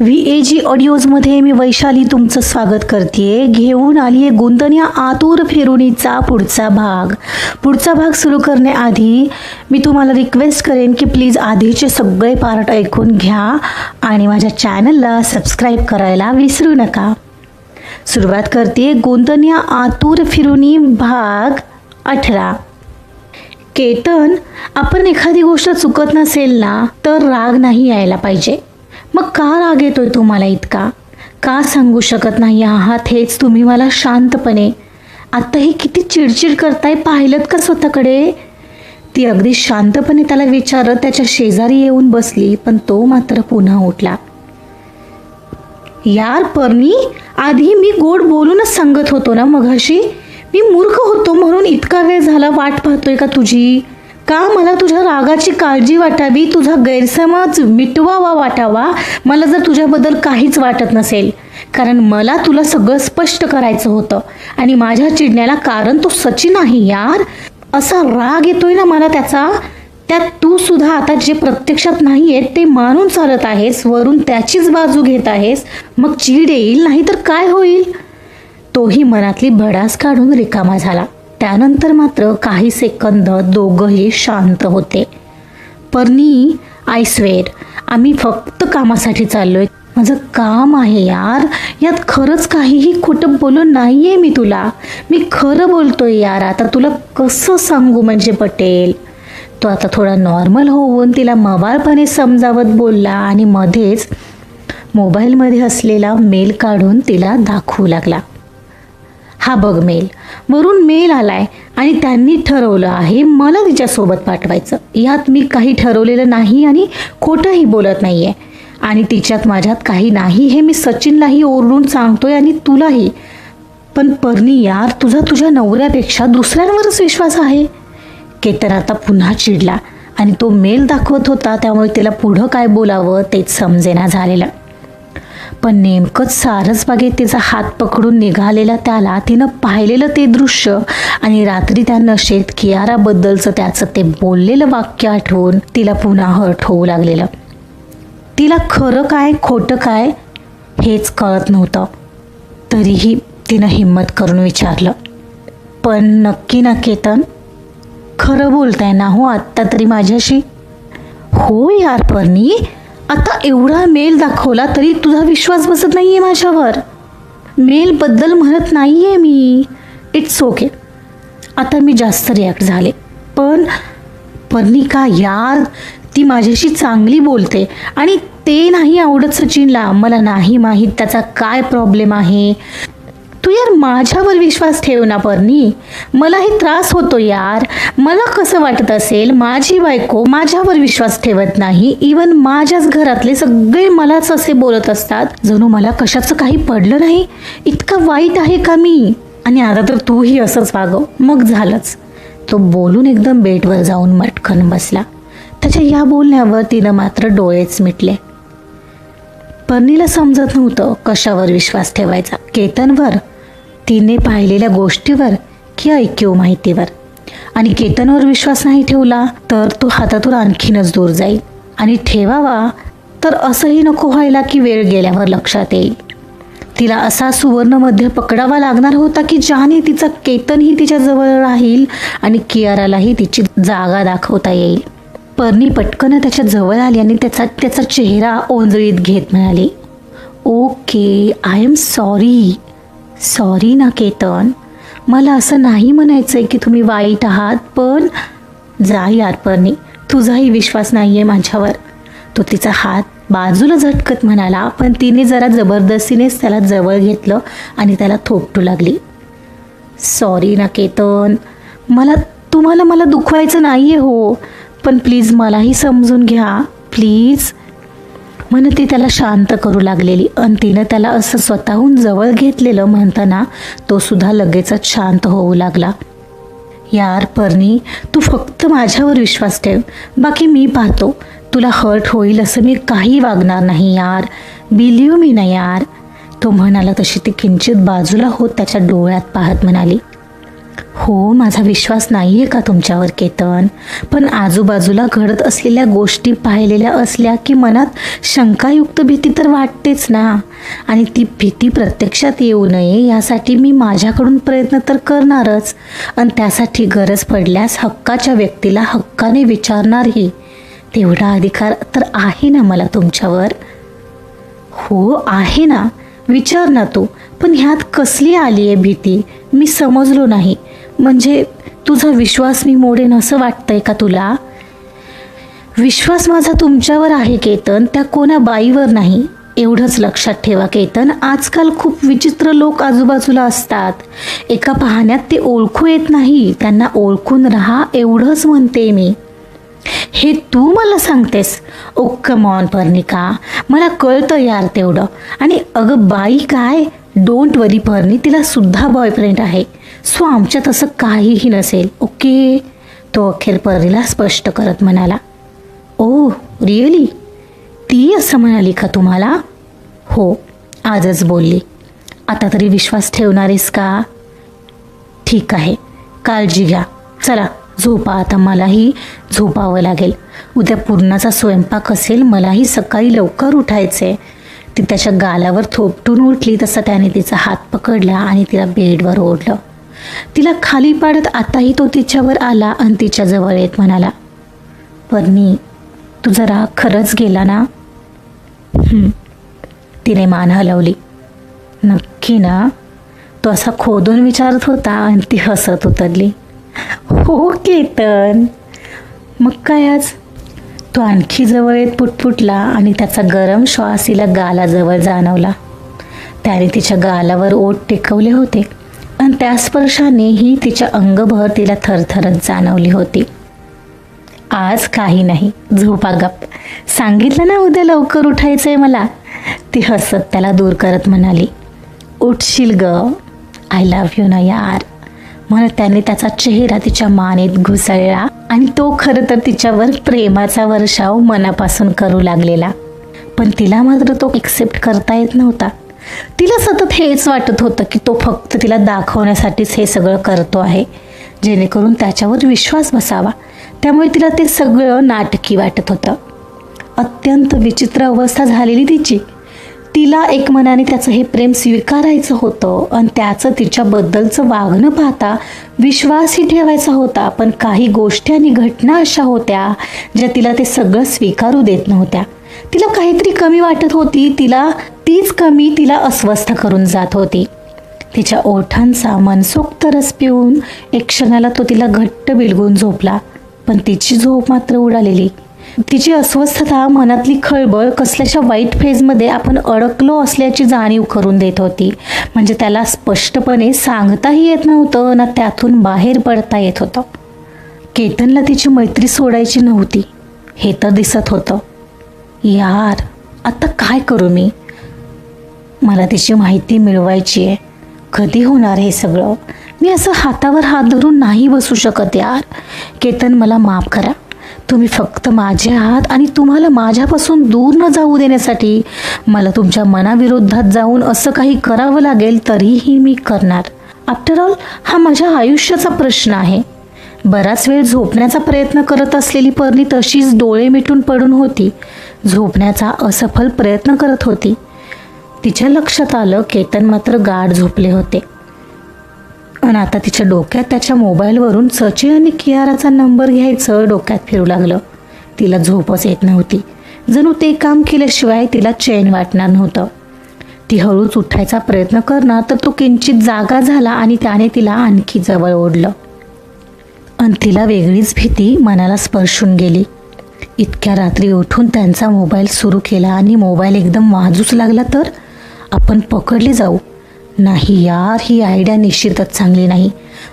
V A जी ऑडिओजमध्ये मी वैशाली तुमचं स्वागत करते घेऊन आली आहे गुंतन आतूर फिरुणीचा पुढचा भाग. पुढचा भाग सुरू करण्याआधी मी तुम्हाला रिक्वेस्ट करेन की प्लीज आधीचे सगळे पार्ट ऐकून घ्या आणि माझ्या चॅनलला सबस्क्राईब करायला विसरू नका. सुरुवात करते गुंतन आतूर फिरुणी भाग अठरा. केतन आपण एखादी गोष्ट चुकत नसेल ना तर राग नाही यायला पाहिजे. मग का राग येतोय तुम्हाला इतका? का सांगू शकत नाही आहात हेच तुम्ही मला शांतपणे? आत्ता हे किती चिडचिड करताय पाहिलं का स्वतःकडे? ती अगदी शांतपणे त्याला विचारत त्याच्या शेजारी येऊन बसली पण तो मात्र पुन्हा उठला. यार परनी आधी मी गोड बोलूनच सांगत होतो ना मघाशी? मी मूर्ख होतो म्हणून इतका वेळ झाला वाट पाहतोय का तुझी? का मला तुझ्या रागाची काळजी वाटावी? तुझा गैरसमज मिटवावा वाटावा? मला जर तुझ्याबद्दल काहीच वाटत नसेल. कारण मला तुला सगळं स्पष्ट करायचं होतं. आणि माझ्या चिडण्याला कारण तो सचिन आहे यार. असा राग येतोय ना मला त्याचा? त्यात तू सुद्धा आता जे प्रत्यक्षात नाही आहेत ते मानून चालत आहेस वरून त्याचीच बाजू घेत आहेस. मग चीड येईल नाही तर काय होईल? तोही मनातली भडास काढून रिकामा झाला. त्यानंतर मात्र काही सेकंद दोघंही शांत होते. परनी आय स्वेर आम्ही फक्त कामासाठी चाललोय. माझं काम आहे यार. यात खरंच काहीही खोटं बोलून नाही आहे मी तुला. मी खरं बोलतोय यार. आता तुला कसं सांगू म्हणजे पटेल? तो आता थोडा नॉर्मल होऊन तिला मवाळपणे समजावत बोलला आणि मध्येच मोबाईलमध्ये असलेला मेल काढून तिला दाखवू लागला. हा बघ मेल. वरून मेल आलाय आणि त्यांनी ठरवलं आहे मला तिच्यासोबत पाठवायचं. यात मी काही ठरवलेलं नाही आणि खोटंही बोलत नाही आहे आणि तिच्यात माझ्यात काही नाही हे मी सचिनलाही ओरडून सांगतोय आणि तुलाही. पण परनी यार तुझा तुझ्या नवऱ्यापेक्षा दुसऱ्यांवरच विश्वास आहे. केतन आता पुन्हा चिडला आणि तो मेल दाखवत होता त्यामुळे तिला पुढं काय बोलावं तेच समजेना झालेलं. पण नेमकंच सारसबागेत तिचा हात पकडून निघालेला त्याला तिनं पाहिलेलं ते दृश्य आणि रात्री त्या नशेत कियाराबद्दलचं त्याचं ते बोललेलं वाक्य आठवून तिला पुन्हा हर्ट होऊ लागलेलं. तिला खरं काय खोटं काय हेच कळत नव्हतं. तरीही तिनं हिंमत करून विचारलं. पण नक्की ना केतन खरं बोलताय ना हो आत्ता तरी माझ्याशी? हो यार परनी आता एवढा मेल दाखवला तरी तुझा विश्वास बसत नाही आहे माझ्यावर मेलबद्दल म्हणत नाही आहे मी. इट्स ओके आता मी जास्त रिॲक्ट झाले. पण पर्णिका यार ती माझ्याशी चांगली बोलते. आणि ते नाही आवडत सचिनला. मला नाही माहीत त्याचा काय प्रॉब्लेम आहे. तू यार माझ्यावर विश्वास ठेव ना परनी. मलाही त्रास होतो यार. मला कसं वाटत असेल माझी बायको माझ्यावर विश्वास ठेवत नाही. इवन माझ्याच घरातले सगळे मलाच असे बोलत असतात. जणू मला कशाचं काही पडलं नाही? इतकं वाईट आहे का मी? आणि आता तर तूही असंच वागव. मग झालंच. तो बोलून एकदम बेडवर जाऊन मटकन बसला. त्याच्या या बोलण्यावर तिनं मात्र डोळेच मिटले. पर्णीला समजत नव्हतं कशावर विश्वास ठेवायचा. केतनवर तिने पाहिलेल्या गोष्टीवर की ऐक्यू माहितीवर. आणि केतनवर विश्वास नाही ठेवला तर तो हातातून आणखीनच दूर जाईल. आणि ठेवावा तर असंही नको व्हायला की वेळ गेल्यावर लक्षात येईल. तिला असा सुवर्णमध्ये पकडावा लागणार होता की ज्याने तिचा केतनही तिच्याजवळ राहील आणि कियारालाही तिची जागा दाखवता येईल. पर्णी पटकन त्याच्याजवळ आली आणि त्याचा त्याचा चेहरा ओंजळीत घेत म्हणाली okay I am sorry. Sorry ना केतन. मला असं नाही म्हणायचं आहे की तुम्ही वाईट आहात पण जा यार तुझाही विश्वास नाही आहे माझ्यावर. तो तिचा हात बाजूला झटकत म्हणाला पण तिने जरा जबरदस्तीनेच त्याला जवळ घेतलं आणि त्याला थोपटू लागली. सॉरी ना केतन. मला तुम्हाला मला दुखवायचं नाही आहे हो पण प्लीज मलाही समजून घ्या. प्लीज. मन ती त्याला शांत करू लागलेली. आणि तिनं त्याला असं स्वतःहून जवळ घेतलेलं म्हणताना तो सुद्धा लगेचच शांत होऊ लागला. यार परनी तू फक्त माझ्यावर विश्वास ठेव. बाकी मी पाहतो. तुला हर्ट होईल असं मी काही वागणार नाही यार. बिलीव मी ना यार. तो म्हणाला तशी ती किंचित बाजूला होत त्याच्या डोळ्यात पाहत म्हणाली. हो माझा विश्वास नाही आहे का तुमच्यावर केतन? पण आजूबाजूला घडत असलेल्या गोष्टी पाहिलेल्या असल्या की मनात शंकायुक्त भीती तर वाटतेच ना. आणि ती भीती प्रत्यक्षात येऊ नये यासाठी मी माझ्याकडून प्रयत्न तर करणारच. आणि त्यासाठी गरज पडल्यास हक्काच्या व्यक्तीला हक्काने विचारणारही तेवढा अधिकार तर आहे ना मला तुमच्यावर? हो आहे ना. विचार ना तू. पण ह्यात कसली आली आहे भीती? मी समजलो नाही. म्हणजे तुझा विश्वास मी मोडेन असं वाटतंय का तुला? विश्वास माझा तुमच्यावर आहे केतन. त्या कोणा बाईवर नाही. एवढंच लक्षात ठेवा केतन. आजकाल खूप विचित्र लोक आजूबाजूला असतात. एका पाहण्यात ते ओळखू येत नाही. त्यांना ओळखून राहा एवढंच म्हणते मी. हे तू मला सांगतेस? ओक्क मॉन पर्निका मला कळतं यार तेवढं. आणि अगं बाई काय? डोंट वरी पर्नी तिला सुद्धा बॉयफ्रेंड आहे. सो आमच्यात असं काहीही नसेल ओके? तो अखेर परीला स्पष्ट करत म्हणाला ओ रिअली? ती असं म्हणाली का तुम्हाला? हो आजच बोलली. आता तरी विश्वास ठेवणारीस का? ठीक आहे काळजी घ्या. चला झोपा. आता मलाही झोपावं लागेल. उद्या पूर्णाचा स्वयंपाक असेल मलाही सकाळी लवकर उठायचे ती त्याच्या गालावर थोपटून उठली तसा त्याने तिचा हात पकडला आणि तिला बेडवर ओढलं. तिला खाली पाडत आताही तो तिच्यावर आला आणि तिच्याजवळ येत म्हणाला परनी तुझा राग खरंच गेला ना? तिने मान हलवली. नक्की ना. तो असा खोदून विचारत होता आणि ती हसत उतरली. हो केतन. मग काय आज? तो आणखी जवळ येत पुटपुटला आणि त्याचा गरम श्वास तिला गालाजवळ जाणवला. त्याने तिच्या गालावर ओठ टेकवले होते. आणि त्या स्पर्शानेही तिच्या अंगभर तिला थरथरत जाणवली होती. आज काही नाही. झोपा गप. सांगितलं ना उद्या लवकर उठायचंय मला. ती हसत त्याला दूर करत म्हणाली उठशील ग. आय लव्ह यू ना यार. म्हणत त्याने त्याचा चेहरा तिच्या मानेत घुसळला आणि तो खरं तर तिच्यावर प्रेमाचा वर्षाव मनापासून करू लागलेला. पण तिला मात्र तो एक्सेप्ट करता येत नव्हता. तिला सतत हेच वाटत होतं की तो फक्त तिला दाखवण्यासाठीच हे सगळं करतो आहे. जेणेकरून त्याच्यावर विश्वास बसावा. त्यामुळे तिला ते सगळं नाटकी वाटत होतं. अत्यंत विचित्र अवस्था झालेली तिची. तिला एक मनाने त्याचं हे प्रेम स्वीकारायचं होतं आणि त्याचं तिच्याबद्दलचं वागणं पाहता विश्वासही ठेवायचा होता पण काही गोष्टी आणि घटना अशा होत्या ज्या तिला ते सगळं स्वीकारू देत नव्हत्या. तिला काहीतरी कमी वाटत होती. तिला तीच कमी तिला अस्वस्थ करून जात होती. तिच्या ओठांचा मनसोक्त रस पिऊन एक क्षणाला तो तिला घट्ट बिलगून झोपला. पण तिची झोप मात्र उडालेली. तिची अस्वस्थता मनातली खळबळ कसल्याशा वाईट फेजमध्ये आपण अडकलो असल्याची जाणीव करून देत होती. म्हणजे त्याला स्पष्टपणे सांगताही येत नव्हतं ना त्यातून बाहेर पडता येत होतं. केतनला तिची मैत्री सोडायची नव्हती. हे तर दिसत होतं. यार आता काय करू मी? मला तिची माहिती मिळवायची आहे. कधी होणार हे सगळं? मी असं हातावर हात धरून नाही बसू शकत यार. केतन मला माफ करा. तुम्ही फक्त माझे आहात आणि तुम्हाला माझ्यापासून दूर न जाऊ देण्यासाठी मला तुमच्या मनाविरोधात जाऊन असं काही करावं लागेल तरीही मी करणार. आफ्टर ऑल हा माझ्या आयुष्याचा प्रश्न आहे. बराच वेळ झोपण्याचा प्रयत्न करत असलेली पर्णी तशीच डोळे मिटून पडून होती. झोपण्याचा असफल प्रयत्न करत होती. तिच्या लक्षात आलं केतन मात्र गाढ झोपले होते. आणि आता तिच्या डोक्यात त्याच्या मोबाईलवरून सचिन आणि कियाराचा नंबर घ्यायचं डोक्यात फिरू लागलं. तिला झोपच येत नव्हती. जणू ते काम केल्याशिवाय तिला चैन वाटणार नव्हतं. ती हळूच उठायचा प्रयत्न करणार तर तो किंचित जागा झाला आणि त्याने तिला आणखी जवळ ओढलं. आणि तिला वेगळीच भीती मनाला स्पर्शून गेली. इतक्या रात्री उठून त्यांचा मोबाईल सुरू केला आणि मोबाईल एकदम वाजूच लागला तर? आपण पकडले जाऊ. नाही यार ही आयडिया निश्चितच चांगली नाही.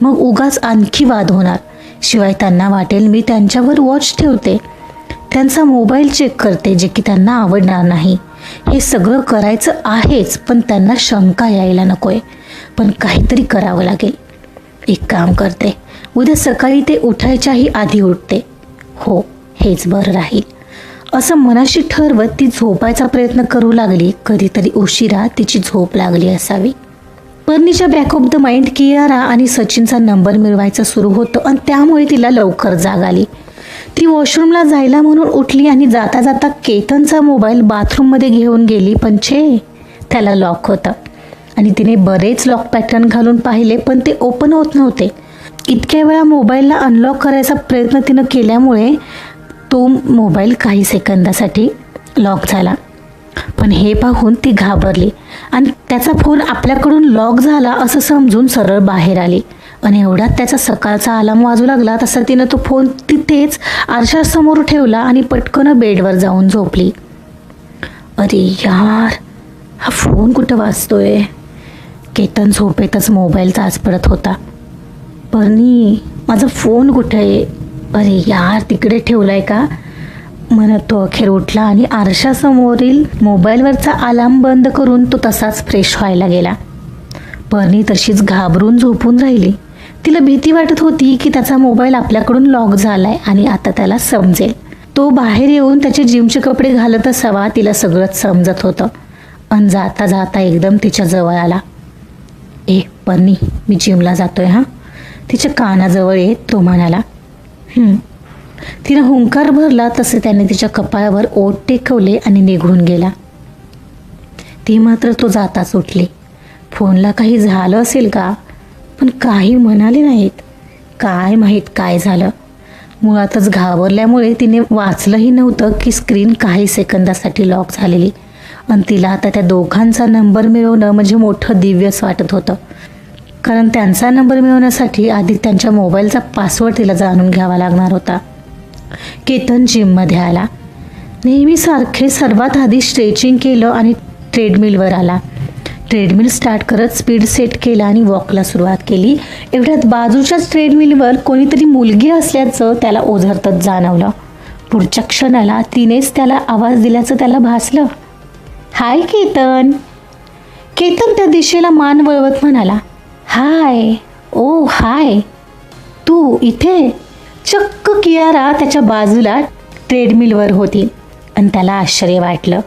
मग उगाच आणखी वाद होणार. शिवाय त्यांना वाटेल मी त्यांच्यावर वॉच ठेवते. त्यांचा मोबाईल चेक करते जे की त्यांना आवडणार नाही. हे सगळं करायचं आहेच पण त्यांना शंका यायला नकोय. पण काहीतरी करावं लागेल. एक काम करते. उद्या सकाळी ते उठायच्याही आधी उठते. हो. हेच बरं राहील. असं मनाशी ठरवत ती झोपायचा प्रयत्न करू लागली कधीतरी उशिरा तिची झोप लागली असावी. पर्नीच्या back of the mind Kiara आणि सचिनचा नंबर मिळवायचं सुरू होतं आणि त्यामुळे तिला लवकर जाग आली. ती वॉशरूमला जायला म्हणून उठली आणि जाता जाता केतनचा मोबाईल बाथरूममध्ये घेऊन गेली पण छे त्याला लॉक होतं. आणि तिने बरेच लॉक पॅटर्न घालून पाहिले पण ते ओपन होत नव्हते. इतक्या वेळा मोबाईलला अनलॉक करायचा प्रयत्न तिनं केल्यामुळे तो मोबाईल काही सेकंदासाठी लॉक झाला. पण हे पाहून ती घाबरली आणि त्याचा फोन आपल्याकडून लॉक झाला असं समजून सरळ बाहेर आली. आणि एवढ्यात त्याचा सकाळचा अलार्म वाजू लागला तसा तिनं तो फोन तिथेच आरशासमोर ठेवला आणि पटकन बेडवर जाऊन झोपली. अरे यार हा फोन कुठं वाजतोय? केतन झोपेतच मोबाईल चाच पडत होता. परनी माझा फोन कुठं आहे? अरे यार तिकडे ठेवलाय का? म्हणत तो अखेर उठला आणि आरशासमोरील मोबाईलवरचा अलार्म बंद करून तो तसाच फ्रेश व्हायला गेला. परनी तशीच घाबरून झोपून राहिली. तिला भीती वाटत होती की त्याचा मोबाईल आपल्याकडून लॉक झालाय आणि आता त्याला समजेल. तो बाहेर येऊन त्याचे जिमचे कपडे घालत असावा तिला सगळंच समजत होतं. अन जाता जाता एकदम तिच्या जवळ आला. ए पर्नी मी जिमला जातोय हां? तिच्या कानाजवळ येत तो म्हणाला. तिनं हुंकार भरला तसे त्याने तिच्या कपाळावर ओठ टेकवले आणि निघून गेला. ती मात्र तो जाताच उठली. फोनला काही झालं असेल का? पण काही म्हणाले नाहीत. काय माहीत काय झालं? मुळातच घाबरल्यामुळे तिने वाचलंही नव्हतं की स्क्रीन काही सेकंदासाठी लॉक झालेली. आणि तिला आता त्या दोघांचा नंबर मिळवणं म्हणजे मोठं दिव्यच वाटत होतं. कारण त्यांचा नंबर मिळवण्यासाठी आधी त्यांच्या मोबाईलचा पासवर्ड तिला जाणून घ्यावा लागणार होता. केतन जिममध्ये आला. नेहमीसारखे सर्वात आधी स्ट्रेचिंग केलं आणि ट्रेडमिलवर आला. ट्रेडमिल स्टार्ट करत स्पीड सेट केला आणि वॉकला सुरुवात केली. एवढ्यात बाजूच्याच ट्रेडमिलवर कोणीतरी मुलगी असल्याचं त्याला ओझरतच जाणवलं. पुढच्या क्षणाला तिनेच त्याला आवाज दिल्याचं त्याला भासलं. हाय केतन. केतन त्या दिशेला मान वळवत म्हणाला. हाय ओ हाय. तू इथे चक्क कियारा त्याच्या बाजूला ट्रेडमिलवर होती आणि त्याला आश्चर्य वाटलं.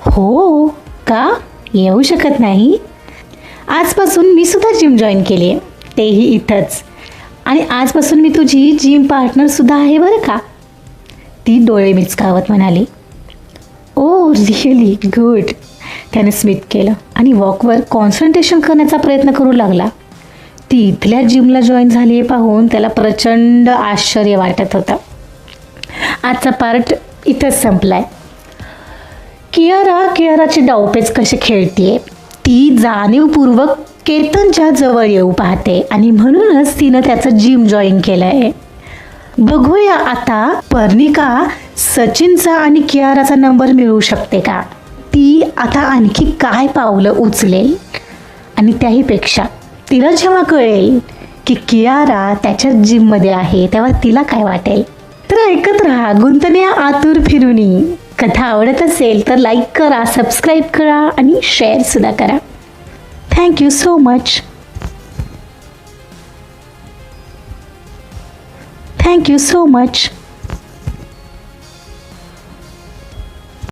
हो का? येऊ शकत नाही? आजपासून मी सुद्धा जिम जॉईन केली आहे तेही इथंच. आणि आजपासून मी तुझी जिम पार्टनरसुद्धा आहे बरं का? ती डोळे मिचकावत म्हणाली. ओ रिअली गुड त्याने स्मित केलं. आणि वॉकवर कॉन्सन्ट्रेशन करण्याचा प्रयत्न करू लागला. ती इथल्या जिमला जॉईन झाली हे पाहून त्याला प्रचंड आश्चर्य वाटत होतं. आजचा पार्ट इथंच संपलाय. कियारा कियाराचे डावपेच कसे खेळतीये ती जाणीवपूर्वक केतनच्या जवळ येऊ पाहते आणि म्हणूनच तिनं त्याचं जिम जॉईन केलं आहे बघूया आता पर्णिका सचिनचा आणि कियाराचा नंबर मिळवू शकते का? ती आता आणखी काय पावलं उचलेल? आणि त्याहीपेक्षा तिला जेव्हा कळेल की कियारा त्याच्या जिममध्ये आहे तेव्हा तिला काय वाटेल? तर ऐकत राहा गुंतण्या आतुर फिरुनी. कथा आवडत असेल तर लाईक करा सबस्क्राईब करा आणि शेअरसुद्धा करा. Thank you so much thank you so much